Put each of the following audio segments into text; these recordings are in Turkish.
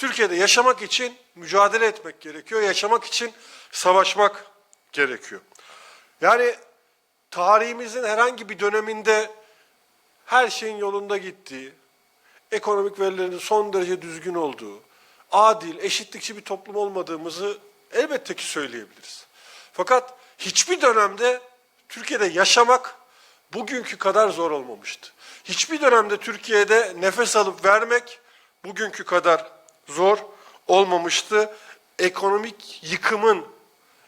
Türkiye'de yaşamak için mücadele etmek gerekiyor. Yaşamak için savaşmak gerekiyor. Yani tarihimizin herhangi bir döneminde her şeyin yolunda gittiği, ekonomik verilerin son derece düzgün olduğu, adil, eşitlikçi bir toplum olmadığımızı elbette ki söyleyebiliriz. Fakat hiçbir dönemde Türkiye'de yaşamak bugünkü kadar zor olmamıştı. Hiçbir dönemde Türkiye'de nefes alıp vermek bugünkü kadar zor olmamıştı. Ekonomik yıkımın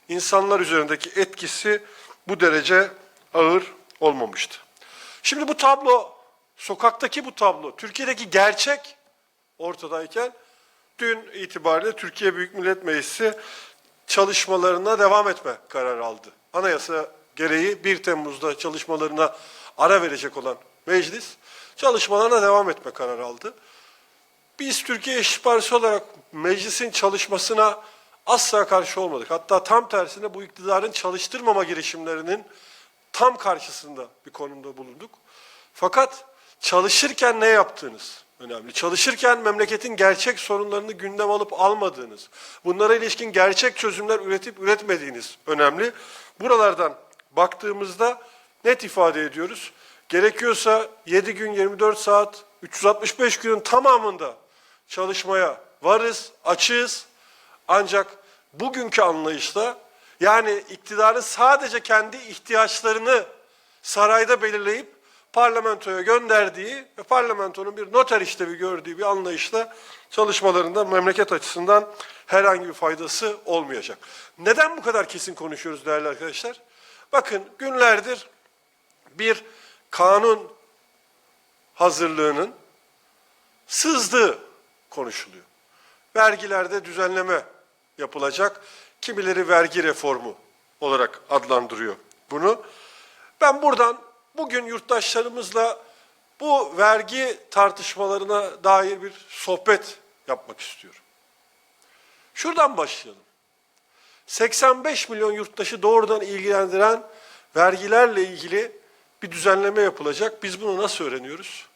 insanlar üzerindeki etkisi bu derece ağır olmamıştı. Şimdi bu tablo, sokaktaki bu tablo, Türkiye'deki gerçek ortadayken dün itibariyle Türkiye Büyük Millet Meclisi çalışmalarına devam etme kararı aldı. Anayasa gereği 1 Temmuz'da çalışmalarına ara verecek olan meclis çalışmalarına devam etme kararı aldı. Biz Türkiye İşçi Partisi olarak meclisin çalışmasına asla karşı olmadık. Hatta tam tersine bu iktidarın çalıştırmama girişimlerinin tam karşısında bir konumda bulunduk. Fakat çalışırken ne yaptığınız önemli. Çalışırken memleketin gerçek sorunlarını gündem alıp almadığınız, bunlara ilişkin gerçek çözümler üretip üretmediğiniz önemli. Buralardan baktığımızda net ifade ediyoruz. Gerekiyorsa 7 gün 24 saat 365 günün tamamında çalışmaya varız, açığız. Ancak bugünkü anlayışla yani iktidarın sadece kendi ihtiyaçlarını sarayda belirleyip parlamentoya gönderdiği ve parlamentonun bir noter işlevi gördüğü bir anlayışla çalışmalarında memleket açısından herhangi bir faydası olmayacak. Neden bu kadar kesin konuşuyoruz değerli arkadaşlar? Bakın günlerdir bir kanun hazırlığının sızdığı konuşuluyor. Vergilerde düzenleme yapılacak. Kimileri vergi reformu olarak adlandırıyor bunu. Ben buradan bugün yurttaşlarımızla bu vergi tartışmalarına dair bir sohbet yapmak istiyorum. Şuradan başlayalım. 85 milyon yurttaşı doğrudan ilgilendiren vergilerle ilgili bir düzenleme yapılacak. Biz bunu nasıl öğreniyoruz?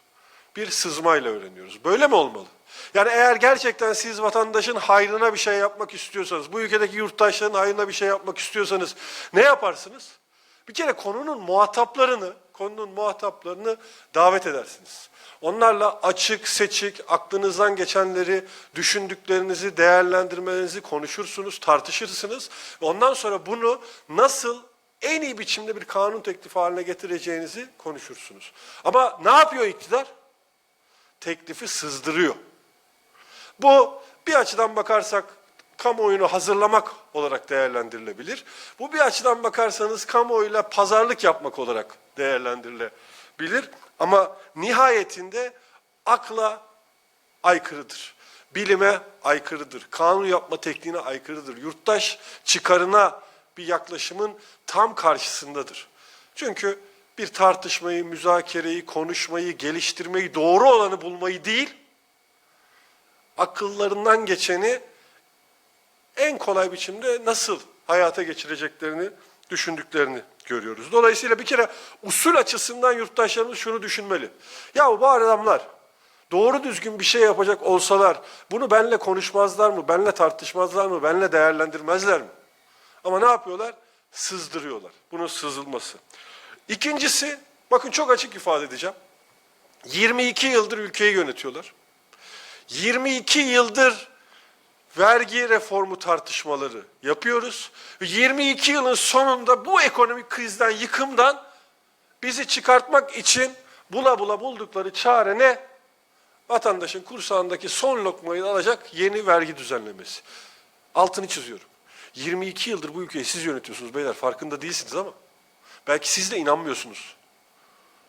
Bir sızmayla öğreniyoruz. Böyle mi olmalı? Yani eğer gerçekten siz vatandaşın hayrına bir şey yapmak istiyorsanız, bu ülkedeki yurttaşların hayrına bir şey yapmak istiyorsanız ne yaparsınız? Bir kere konunun muhataplarını, konunun muhataplarını davet edersiniz. Onlarla açık, seçik, aklınızdan geçenleri, düşündüklerinizi, değerlendirmelerinizi konuşursunuz, tartışırsınız. Ve ondan sonra bunu nasıl en iyi biçimde bir kanun teklifi haline getireceğinizi konuşursunuz. Ama ne yapıyor iktidar? Teklifi sızdırıyor. Bu bir açıdan bakarsak kamuoyunu hazırlamak olarak değerlendirilebilir. Bu bir açıdan bakarsanız kamuoyuyla pazarlık yapmak olarak değerlendirilebilir. Ama nihayetinde akla aykırıdır. Bilime aykırıdır. Kanun yapma tekniğine aykırıdır. Yurttaş çıkarına bir yaklaşımın tam karşısındadır. Çünkü bir tartışmayı, müzakereyi, konuşmayı, geliştirmeyi, doğru olanı bulmayı değil, akıllarından geçeni en kolay biçimde nasıl hayata geçireceklerini düşündüklerini görüyoruz. Dolayısıyla bir kere usul açısından yurttaşlarımız şunu düşünmeli. Ya bu adamlar doğru düzgün bir şey yapacak olsalar bunu benle konuşmazlar mı, benle tartışmazlar mı, benle değerlendirmezler mi? Ama ne yapıyorlar? Sızdırıyorlar. Bunun sızılması. İkincisi, bakın çok açık ifade edeceğim. 22 yıldır ülkeyi yönetiyorlar. 22 yıldır vergi reformu tartışmaları yapıyoruz. Ve 22 yılın sonunda bu ekonomik krizden, yıkımdan bizi çıkartmak için bula bula buldukları çare ne? Vatandaşın kursağındaki son lokmayı alacak yeni vergi düzenlemesi. Altını çiziyorum. 22 yıldır bu ülkeyi siz yönetiyorsunuz beyler farkında değilsiniz ama. Belki siz de inanmıyorsunuz.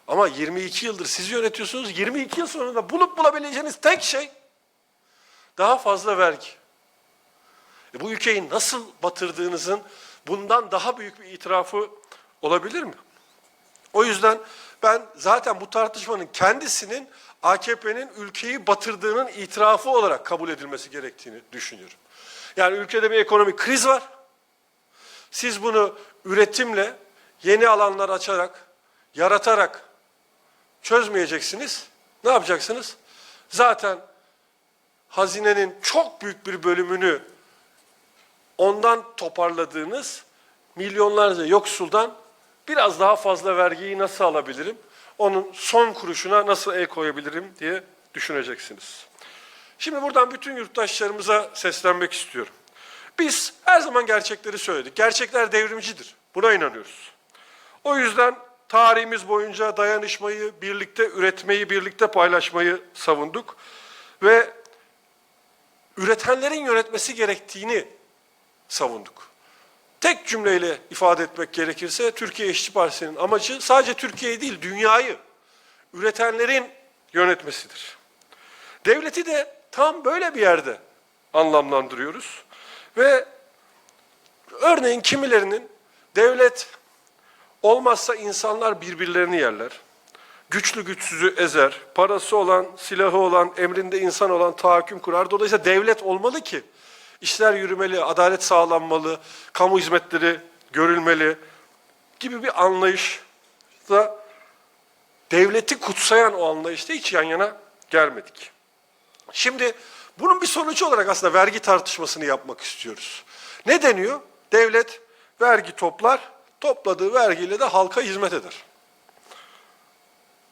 Ama 22 yıldır siz yönetiyorsunuz. 22 yıl sonra da bulup bulabileceğiniz tek şey daha fazla vergi. E bu ülkeyi nasıl batırdığınızın bundan daha büyük bir itirafı olabilir mi? O yüzden ben zaten bu tartışmanın kendisinin AKP'nin ülkeyi batırdığının itirafı olarak kabul edilmesi gerektiğini düşünüyorum. Yani ülkede bir ekonomik kriz var. Siz bunu üretimle, yeni alanlar açarak, yaratarak çözmeyeceksiniz. Ne yapacaksınız? Zaten hazinenin çok büyük bir bölümünü ondan toparladığınız milyonlarca yoksuldan biraz daha fazla vergiyi nasıl alabilirim? Onun son kuruşuna nasıl el koyabilirim diye düşüneceksiniz. Şimdi buradan bütün yurttaşlarımıza seslenmek istiyorum. Biz her zaman gerçekleri söyledik. Gerçekler devrimcidir. Buna inanıyoruz. O yüzden tarihimiz boyunca dayanışmayı, birlikte üretmeyi, birlikte paylaşmayı savunduk. Ve üretenlerin yönetmesi gerektiğini savunduk. Tek cümleyle ifade etmek gerekirse Türkiye İşçi Partisi'nin amacı sadece Türkiye'yi değil dünyayı üretenlerin yönetmesidir. Devleti de tam böyle bir yerde anlamlandırıyoruz. Ve örneğin kimilerinin devlet olmazsa insanlar birbirlerini yerler. Güçlü güçsüzü ezer, parası olan, silahı olan, emrinde insan olan tahakküm kurar. Dolayısıyla devlet olmalı ki işler yürümeli, adalet sağlanmalı, kamu hizmetleri görülmeli gibi bir anlayışla devleti kutsayan o anlayışta hiç yan yana gelmedik. Şimdi bunun bir sonucu olarak aslında vergi tartışmasını yapmak istiyoruz. Ne deniyor? Devlet vergi toplar, topladığı vergiyle de halka hizmet eder.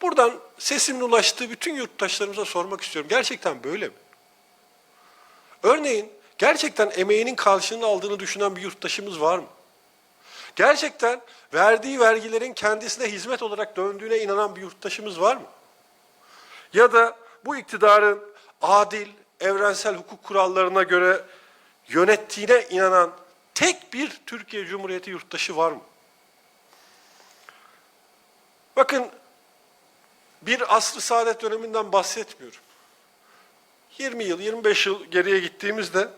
Buradan sesimin ulaştığı bütün yurttaşlarımıza sormak istiyorum. Gerçekten böyle mi? Örneğin gerçekten emeğinin karşılığını aldığını düşünen bir yurttaşımız var mı? Gerçekten verdiği vergilerin kendisine hizmet olarak döndüğüne inanan bir yurttaşımız var mı? Ya da bu iktidarın adil, evrensel hukuk kurallarına göre yönettiğine inanan tek bir Türkiye Cumhuriyeti yurttaşı var mı? Bakın bir asr-ı saadet döneminden bahsetmiyorum. 20 yıl, 25 yıl geriye gittiğimizde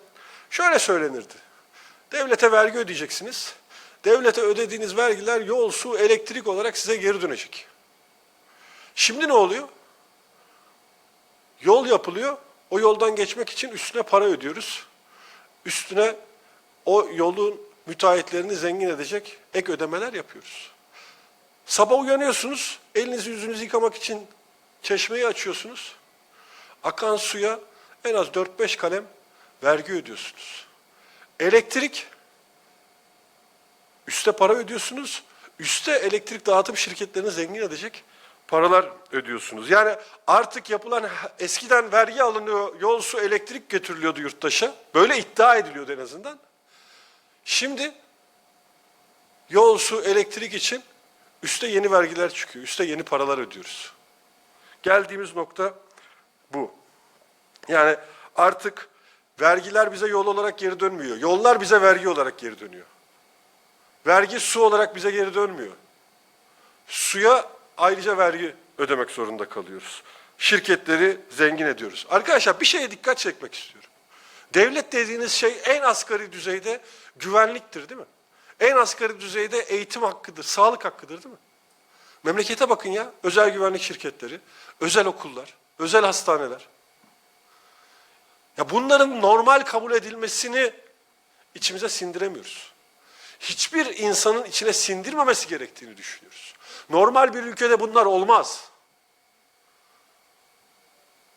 şöyle söylenirdi. Devlete vergi ödeyeceksiniz. Devlete ödediğiniz vergiler yol, su, elektrik olarak size geri dönecek. Şimdi ne oluyor? Yol yapılıyor. O yoldan geçmek için üstüne para ödüyoruz. Üstüne o yolun müteahhitlerini zengin edecek ek ödemeler yapıyoruz. Sabah uyanıyorsunuz, elinizi yüzünüzü yıkamak için çeşmeyi açıyorsunuz. Akan suya en az 4-5 kalem vergi ödüyorsunuz. Elektrik, üste para ödüyorsunuz. Üste elektrik dağıtım şirketlerini zengin edecek paralar ödüyorsunuz. Yani artık yapılan eskiden vergi alınıyor, yol, su, elektrik getiriliyordu yurttaşa. Böyle iddia ediliyordu en azından. Şimdi yol, su, elektrik için üste yeni vergiler çıkıyor. Üste yeni paralar ödüyoruz. Geldiğimiz nokta bu. Yani artık vergiler bize yol olarak geri dönmüyor. Yollar bize vergi olarak geri dönüyor. Vergi su olarak bize geri dönmüyor. Suya ayrıca vergi ödemek zorunda kalıyoruz. Şirketleri zengin ediyoruz. Arkadaşlar bir şeye dikkat çekmek istiyorum. Devlet dediğiniz şey en asgari düzeyde güvenliktir değil mi? En asgari düzeyde eğitim hakkıdır, sağlık hakkıdır değil mi? Memlekete bakın ya, özel güvenlik şirketleri, özel okullar, özel hastaneler. Ya bunların normal kabul edilmesini içimize sindiremiyoruz. Hiçbir insanın içine sindirmemesi gerektiğini düşünüyoruz. Normal bir ülkede bunlar olmaz.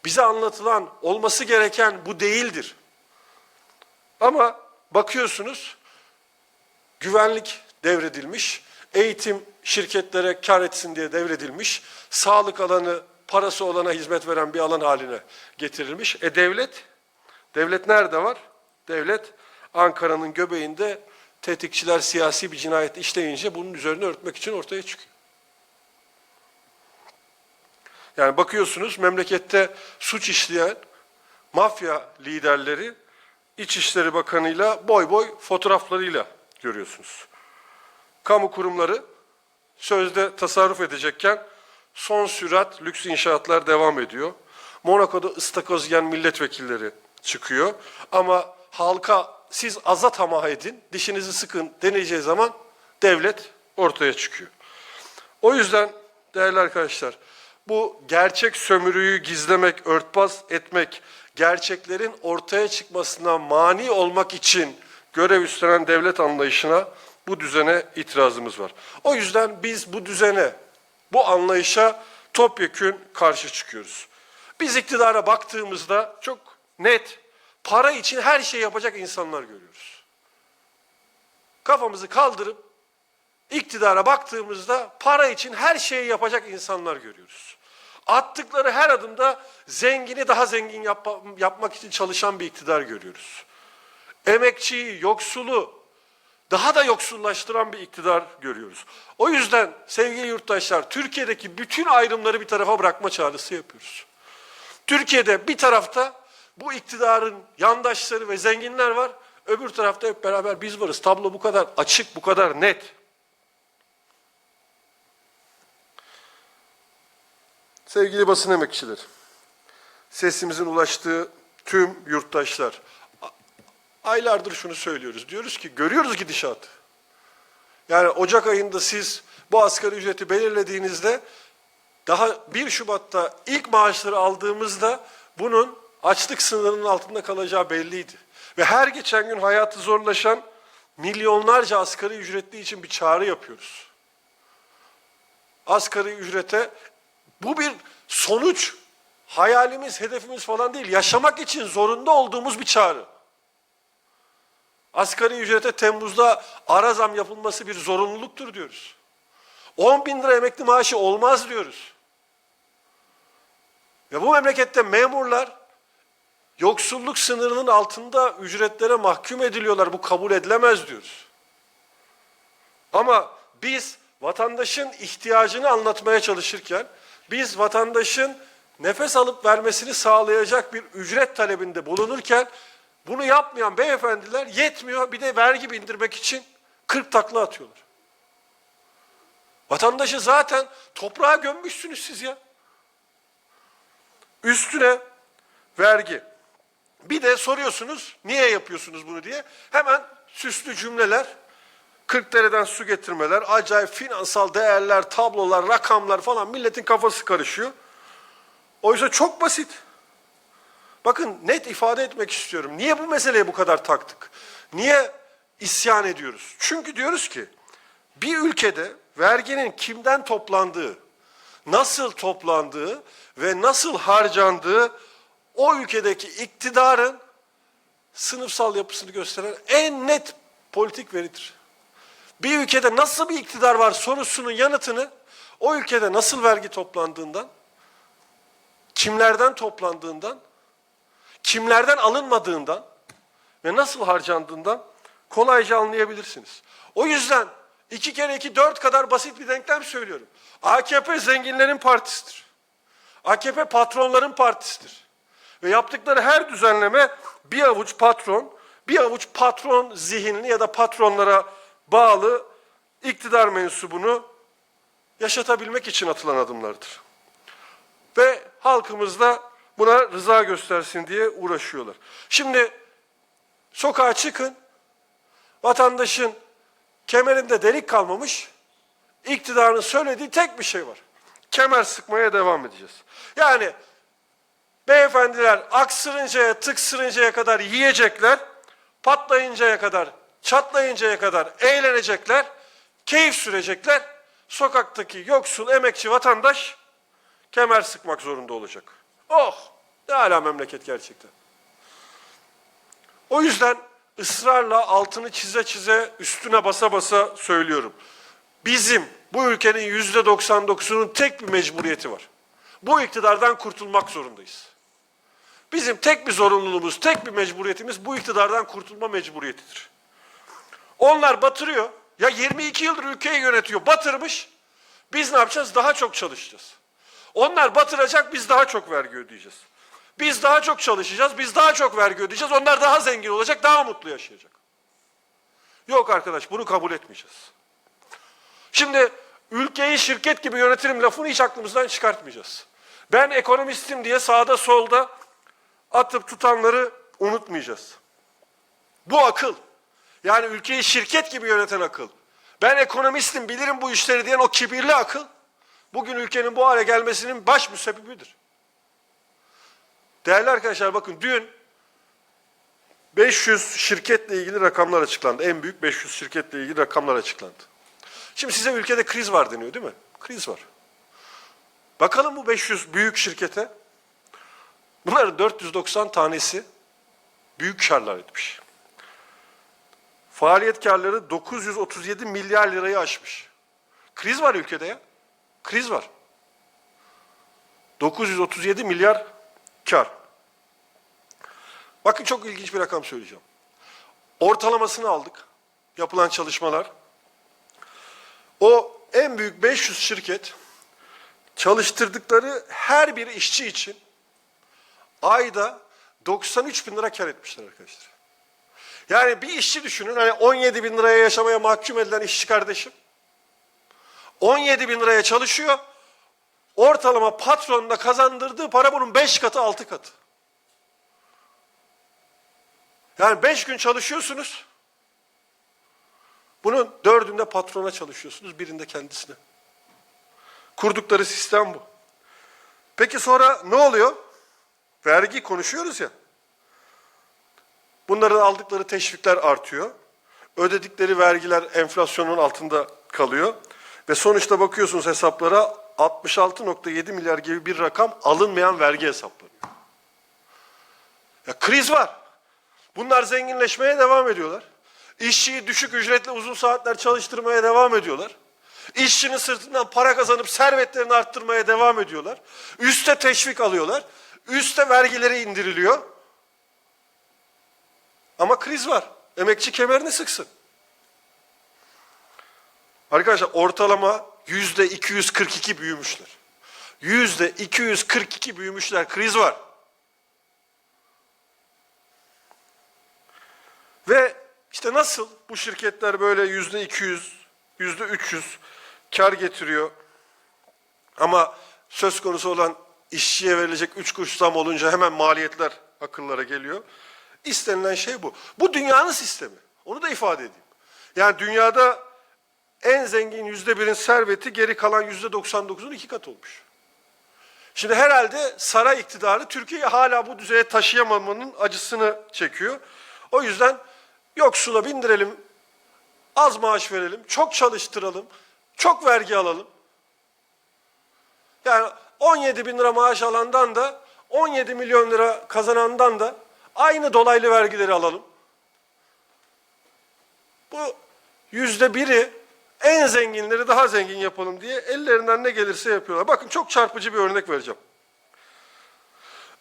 Bize anlatılan, olması gereken bu değildir. Ama bakıyorsunuz, güvenlik devredilmiş, eğitim şirketlere kar etsin diye devredilmiş, sağlık alanı parası olana hizmet veren bir alan haline getirilmiş. E devlet, devlet nerede var? Devlet Ankara'nın göbeğinde tetikçiler siyasi bir cinayet işleyince bunun üzerine örtmek için ortaya çıkıyor. Yani bakıyorsunuz memlekette suç işleyen mafya liderleri İçişleri Bakanı'yla boy boy fotoğraflarıyla görüyorsunuz. Kamu kurumları sözde tasarruf edecekken son sürat lüks inşaatlar devam ediyor. Monaco'da ıstakoz yiyen milletvekilleri çıkıyor. Ama halka siz aza tamah edin, dişinizi sıkın deneyeceği zaman devlet ortaya çıkıyor. O yüzden değerli arkadaşlar bu gerçek sömürüyü gizlemek, örtbas etmek, gerçeklerin ortaya çıkmasına mani olmak için görev üstlenen devlet anlayışına bu düzene itirazımız var. O yüzden biz bu düzene, bu anlayışa topyekün karşı çıkıyoruz. Biz iktidara baktığımızda çok net, para için her şeyi yapacak insanlar görüyoruz. Kafamızı kaldırıp iktidara baktığımızda para için her şeyi yapacak insanlar görüyoruz. Attıkları her adımda zengini daha zengin yapma- yapmak için çalışan bir iktidar görüyoruz. Emekçiyi, yoksulu daha da yoksullaştıran bir iktidar görüyoruz. O yüzden sevgili yurttaşlar Türkiye'deki bütün ayrımları bir tarafa bırakma çağrısı yapıyoruz. Türkiye'de bir tarafta bu iktidarın yandaşları ve zenginler var. Öbür tarafta hep beraber biz varız. Tablo bu kadar açık, bu kadar net. Sevgili basın emekçileri, sesimizin ulaştığı tüm yurttaşlar, aylardır şunu söylüyoruz. Diyoruz ki görüyoruz gidişatı. Yani Ocak ayında siz bu asgari ücreti belirlediğinizde daha 1 Şubat'ta ilk maaşları aldığımızda bunun açlık sınırının altında kalacağı belliydi. Ve her geçen gün hayatı zorlaşan milyonlarca asgari ücretli için bir çağrı yapıyoruz. Asgari ücrete bu bir sonuç, hayalimiz, hedefimiz falan değil. Yaşamak için zorunda olduğumuz bir çağrı. Asgari ücrete Temmuz'da ara zam yapılması bir zorunluluktur diyoruz. 10 bin lira emekli maaşı olmaz diyoruz. Ve bu memlekette memurlar yoksulluk sınırının altında ücretlere mahkum ediliyorlar. Bu kabul edilemez diyoruz. Ama biz vatandaşın ihtiyacını anlatmaya çalışırken, biz vatandaşın nefes alıp vermesini sağlayacak bir ücret talebinde bulunurken, bunu yapmayan beyefendiler yetmiyor bir de vergi bindirmek için 40 takla atıyorlar. Vatandaşı zaten toprağa gömmüşsünüz siz ya. Üstüne vergi. Bir de soruyorsunuz niye yapıyorsunuz bunu diye. Hemen süslü cümleler, Kırklareli'den su getirmeler, acayip finansal değerler, tablolar, rakamlar falan milletin kafası karışıyor. Oysa çok basit. Bakın net ifade etmek istiyorum. Niye bu meseleye bu kadar taktık? Niye isyan ediyoruz? Çünkü diyoruz ki bir ülkede verginin kimden toplandığı, nasıl toplandığı ve nasıl harcandığı o ülkedeki iktidarın sınıfsal yapısını gösteren en net politik veridir. Bir ülkede nasıl bir iktidar var sorusunun yanıtını o ülkede nasıl vergi toplandığından, kimlerden toplandığından, kimlerden alınmadığından ve nasıl harcandığından kolayca anlayabilirsiniz. O yüzden iki kere iki dört kadar basit bir denklem söylüyorum. AKP zenginlerin partisidir. AKP patronların partisidir. Ve yaptıkları her düzenleme bir avuç patron, bir avuç patron zihinli ya da patronlara bağlı iktidar mensubunu yaşatabilmek için atılan adımlardır. Ve halkımız da buna rıza göstersin diye uğraşıyorlar. Şimdi sokağa çıkın, vatandaşın kemerinde delik kalmamış, iktidarın söylediği tek bir şey var. Kemer sıkmaya devam edeceğiz. Yani beyefendiler aksırıncaya, tıksırıncaya kadar yiyecekler, patlayıncaya kadar, çatlayıncaya kadar eğlenecekler, keyif sürecekler. Sokaktaki yoksul, emekçi vatandaş kemer sıkmak zorunda olacak. Oh! Ne hala memleket gerçekten. O yüzden ısrarla altını çize çize üstüne basa basa söylüyorum. Bizim bu ülkenin yüzde 99'unun tek bir mecburiyeti var. Bu iktidardan kurtulmak zorundayız. Bizim tek bir zorunluluğumuz, tek bir mecburiyetimiz bu iktidardan kurtulma mecburiyetidir. Onlar batırıyor. Ya 22 yıldır ülkeyi yönetiyor, batırmış. Biz ne yapacağız? Daha çok çalışacağız. Onlar batıracak, biz daha çok vergi ödeyeceğiz. Biz daha çok çalışacağız, biz daha çok vergi ödeyeceğiz. Onlar daha zengin olacak, daha mutlu yaşayacak. Yok arkadaş, bunu kabul etmeyeceğiz. Şimdi ülkeyi şirket gibi yönetirim lafını hiç aklımızdan çıkartmayacağız. Ben ekonomistim diye sağda solda atıp tutanları unutmayacağız. Bu akıl. Yani ülkeyi şirket gibi yöneten akıl. Ben ekonomistim, bilirim bu işleri diyen o kibirli akıl, bugün ülkenin bu hale gelmesinin baş müsebbibidir. Değerli arkadaşlar bakın dün 500 şirketle ilgili rakamlar açıklandı. En büyük 500 şirketle ilgili rakamlar açıklandı. Şimdi size ülkede kriz var deniyor değil mi? Kriz var. Bakalım bu 500 büyük şirkete Bunların 490 tanesi büyük karlar etmiş. Faaliyet karları 937 milyar lirayı aşmış. Kriz var ülkede ya. Kriz var. 937 milyar kar. Bakın çok ilginç bir rakam söyleyeceğim. Ortalamasını aldık. Yapılan çalışmalar. O en büyük 500 şirket çalıştırdıkları her bir işçi için ayda 93 bin lira kar etmişler arkadaşlar. Yani bir işçi düşünün hani 17 bin liraya yaşamaya mahkum edilen işçi kardeşim. 17 bin liraya çalışıyor. Ortalama patronuna kazandırdığı para bunun 5 katı 6 katı. Yani 5 gün çalışıyorsunuz. Bunun dördünde patrona çalışıyorsunuz, birinde kendisine. Kurdukları sistem bu. Peki sonra ne oluyor? Vergi konuşuyoruz ya. Bunların aldıkları teşvikler artıyor. Ödedikleri vergiler enflasyonun altında kalıyor. Ve sonuçta bakıyorsunuz hesaplara 66.7 milyar gibi bir rakam alınmayan vergi hesaplanıyor. Ya kriz var. Bunlar zenginleşmeye devam ediyorlar. İşçiyi düşük ücretle uzun saatler çalıştırmaya devam ediyorlar. İşçinin sırtından para kazanıp servetlerini arttırmaya devam ediyorlar. Üste teşvik alıyorlar. Üste vergileri indiriliyor. Ama kriz var. Emekçi kemerini sıksın. Arkadaşlar ortalama yüzde 242 büyümüşler. Yüzde 242 büyümüşler. Kriz var. Ve işte nasıl bu şirketler böyle yüzde 200, yüzde 300 kar getiriyor. Ama söz konusu olan işçiye verilecek 3 kuruş zam olunca hemen maliyetler akıllara geliyor. İstenilen şey bu. Bu dünyanın sistemi. Onu da ifade edeyim. Yani dünyada en zengin yüzde birin serveti geri kalan yüzde 99'un iki katı olmuş. Şimdi herhalde saray iktidarı Türkiye'yi hala bu düzeye taşıyamamanın acısını çekiyor. O yüzden yoksula bindirelim, az maaş verelim, çok çalıştıralım, çok vergi alalım. Yani 17 bin lira maaş alandan da 17 milyon lira kazanandan da aynı dolaylı vergileri alalım. Bu yüzde biri en zenginleri daha zengin yapalım diye ellerinden ne gelirse yapıyorlar. Bakın çok çarpıcı bir örnek vereceğim.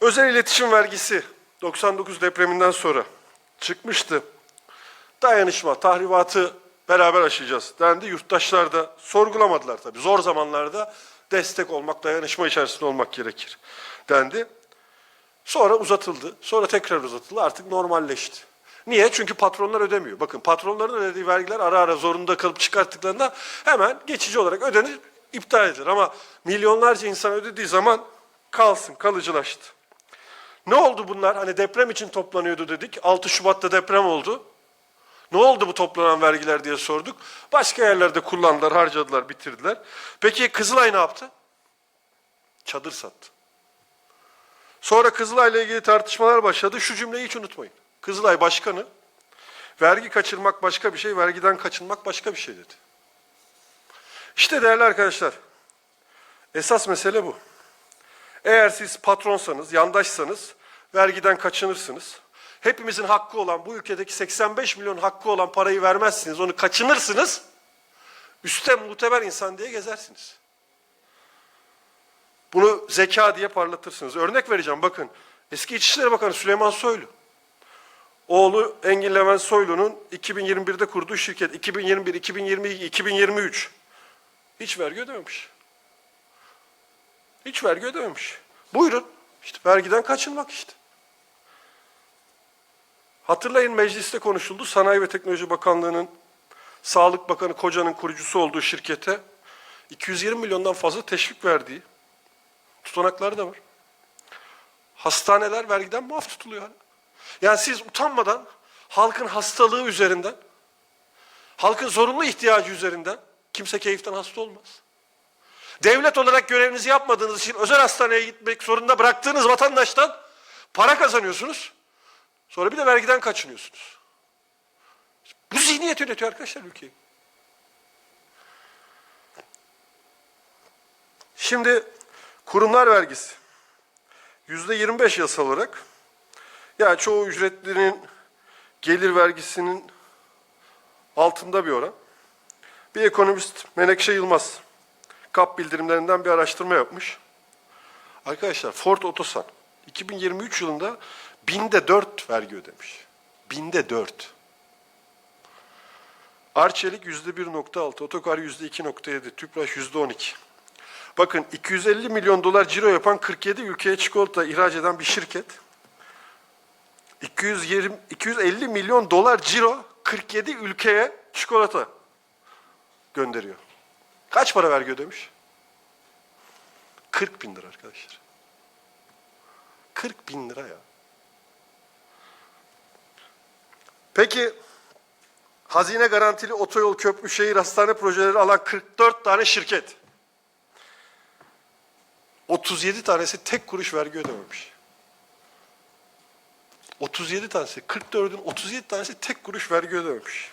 Özel iletişim vergisi 99 depreminden sonra çıkmıştı. Dayanışma, tahribatı beraber aşacağız dendi. Yurttaşlar da sorgulamadılar tabii. Zor zamanlarda destek olmak, dayanışma içerisinde olmak gerekir dendi. Sonra uzatıldı. Sonra tekrar uzatıldı. Artık normalleşti. Niye? Çünkü patronlar ödemiyor. Bakın patronların ödediği vergiler ara ara zorunda kalıp çıkarttıklarında hemen geçici olarak ödenir, iptal edilir. Ama milyonlarca insan ödediği zaman kalsın, kalıcılaştı. Ne oldu bunlar? Hani deprem için toplanıyordu dedik. 6 Şubat'ta deprem oldu. Ne oldu bu toplanan vergiler diye sorduk. Başka yerlerde kullandılar, harcadılar, bitirdiler. Peki Kızılay ne yaptı? Çadır sattı. Sonra Kızılay'la ilgili tartışmalar başladı. Şu cümleyi hiç unutmayın. Kızılay Başkanı, vergi kaçırmak başka bir şey, vergiden kaçınmak başka bir şey dedi. İşte değerli arkadaşlar, esas mesele bu. Eğer siz patronsanız, yandaşsanız vergiden kaçınırsınız. Hepimizin hakkı olan, bu ülkedeki 85 milyon hakkı olan parayı vermezsiniz, onu kaçınırsınız. Üste muteber insan diye gezersiniz. Bunu zeka diye parlatırsınız. Örnek vereceğim bakın. Eski İçişleri Bakanı Süleyman Soylu. Oğlu Engin Levent Soylu'nun 2021'de kurduğu şirket 2021, 2022, 2023 hiç vergi ödememiş. Hiç vergi ödememiş. Buyurun. İşte vergiden kaçınmak işte. Hatırlayın mecliste konuşuldu. Sanayi ve Teknoloji Bakanlığı'nın Sağlık Bakanı Koca'nın kurucusu olduğu şirkete 220 milyondan fazla teşvik verdiği tutanakları da var. Hastaneler vergiden muaf tutuluyor hala. Yani siz utanmadan halkın hastalığı üzerinden, halkın zorunlu ihtiyacı üzerinden kimse keyiften hasta olmaz. Devlet olarak görevinizi yapmadığınız için özel hastaneye gitmek zorunda bıraktığınız vatandaştan para kazanıyorsunuz. Sonra bir de vergiden kaçınıyorsunuz. Bu zihniyet yönetiyor arkadaşlar ülkeyi. Şimdi kurumlar vergisi. yüzde 25 yasal olarak. Yani çoğu ücretlinin gelir vergisinin altında bir oran. Bir ekonomist Menekşe Yılmaz KAP bildirimlerinden bir araştırma yapmış. Arkadaşlar Ford Otosan 2023 yılında binde 4 vergi ödemiş. Binde 4. Arçelik yüzde 1.6, Otokar yüzde 2.7, Tüpraş yüzde 12. Bakın 250 milyon dolar ciro yapan 47 ülkeye çikolata ihraç eden bir şirket. 220, 250 milyon dolar ciro 47 ülkeye çikolata gönderiyor. Kaç para vergi ödemiş? 40 bin lira arkadaşlar. 40 bin lira ya. Peki hazine garantili otoyol, köprü, şehir, hastane projeleri alan 44 tane şirket. 37 tanesi tek kuruş vergi ödememiş. 37 tanesi, 44'ün 37 tanesi tek kuruş vergi ödememiş.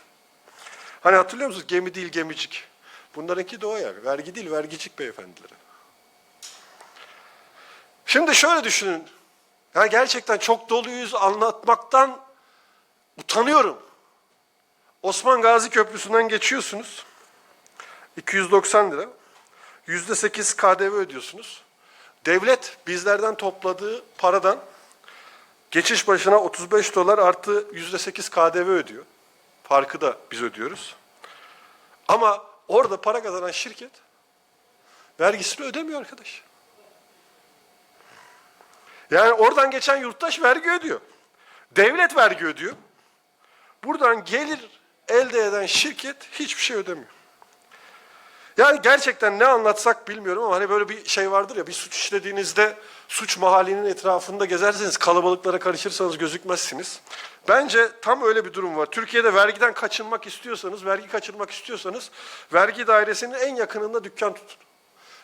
Hani hatırlıyor musunuz? Gemi değil gemicik. Bunlarınki de o yani. Vergi değil vergicik beyefendileri. Şimdi şöyle düşünün. Yani gerçekten çok doluyuz anlatmaktan utanıyorum. Osman Gazi Köprüsü'nden geçiyorsunuz. 290 lira. %8 KDV ödüyorsunuz. Devlet bizlerden topladığı paradan geçiş başına 35 dolar artı %8 KDV ödüyor. Farkı da biz ödüyoruz. Ama orada para kazanan şirket vergisini ödemiyor arkadaş. Yani oradan geçen yurttaş vergi ödüyor. Devlet vergi ödüyor. Buradan gelir elde eden şirket hiçbir şey ödemiyor. Yani gerçekten ne anlatsak bilmiyorum ama hani böyle bir şey vardır ya bir suç işlediğinizde suç mahallinin etrafında gezerseniz kalabalıklara karışırsanız gözükmezsiniz. Bence tam öyle bir durum var. Türkiye'de vergiden kaçınmak istiyorsanız, vergi kaçırmak istiyorsanız vergi dairesinin en yakınında dükkan tutun.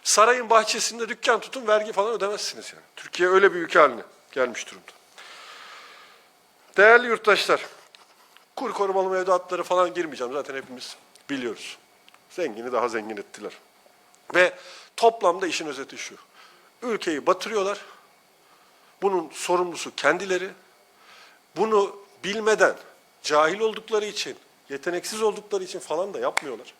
Sarayın bahçesinde dükkan tutun, vergi falan ödemezsiniz yani. Türkiye öyle bir ülke haline gelmiş durumda. Değerli yurttaşlar, kur korumalı mevduatları falan girmeyeceğim zaten hepimiz biliyoruz. Zengini daha zengin ettiler. Ve toplamda işin özeti şu. Ülkeyi batırıyorlar. Bunun sorumlusu kendileri. Bunu bilmeden, cahil oldukları için, yeteneksiz oldukları için falan da yapmıyorlar.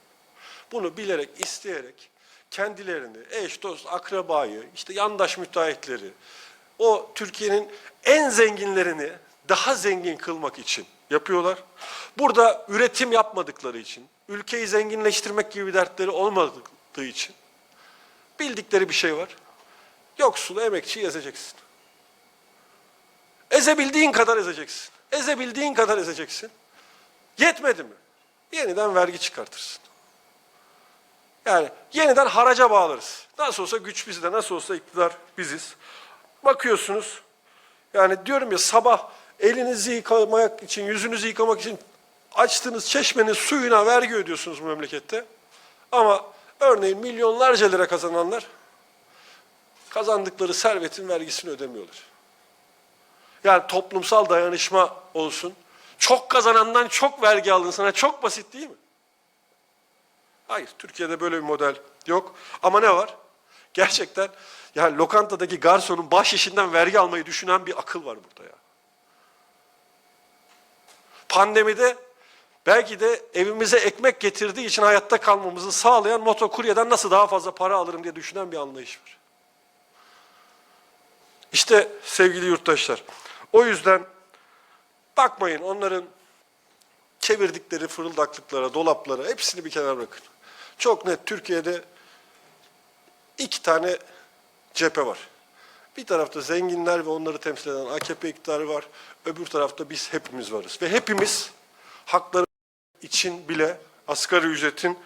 Bunu bilerek, isteyerek kendilerini, eş, dost, akrabayı, işte yandaş müteahhitleri, o Türkiye'nin en zenginlerini daha zengin kılmak için yapıyorlar. Burada üretim yapmadıkları için, ülkeyi zenginleştirmek gibi dertleri olmadığı için bildikleri bir şey var. Yoksulu, emekçiyi ezeceksin. Ezebildiğin kadar ezeceksin. Ezebildiğin kadar ezeceksin. Yetmedi mi? Yeniden vergi çıkartırsın. Yani yeniden haraca bağlarız. Nasıl olsa güç bizde, nasıl olsa iktidar biziz. Bakıyorsunuz, yani diyorum ya sabah elinizi yıkamak için, yüzünüzü yıkamak için açtığınız çeşmenin suyuna vergi ödüyorsunuz bu memlekette. Ama örneğin milyonlarca lira kazananlar kazandıkları servetin vergisini ödemiyorlar. Yani toplumsal dayanışma olsun. Çok kazanandan çok vergi alın sana çok basit değil mi? Hayır, Türkiye'de böyle bir model yok. Ama ne var? Gerçekten yani lokantadaki garsonun baş işinden vergi almayı düşünen bir akıl var burada ya. Pandemide belki de evimize ekmek getirdiği için hayatta kalmamızı sağlayan motokuryeden nasıl daha fazla para alırım diye düşünen bir anlayış var. İşte sevgili yurttaşlar, o yüzden bakmayın onların çevirdikleri fırıldaklıklara, dolaplara hepsini bir kenara bırakın. Çok net Türkiye'de iki tane cephe var. Bir tarafta zenginler ve onları temsil eden AKP iktidarı var. Öbür tarafta biz hepimiz varız. Ve hepimiz hakları için bile asgari ücretin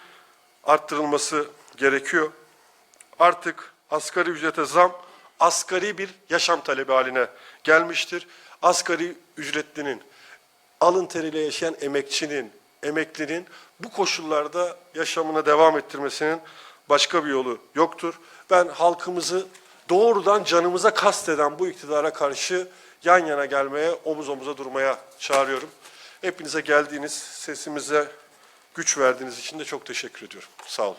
arttırılması gerekiyor. Artık asgari ücrete zam asgari bir yaşam talebi haline gelmiştir. Asgari ücretlinin, alın teriyle yaşayan emekçinin, emeklinin bu koşullarda yaşamına devam ettirmesinin başka bir yolu yoktur. Ben halkımızı doğrudan canımıza kasteden bu iktidara karşı yan yana gelmeye, omuz omuza durmaya çağırıyorum. Hepinize geldiğiniz, sesimize güç verdiğiniz için de çok teşekkür ediyorum. Sağ olun.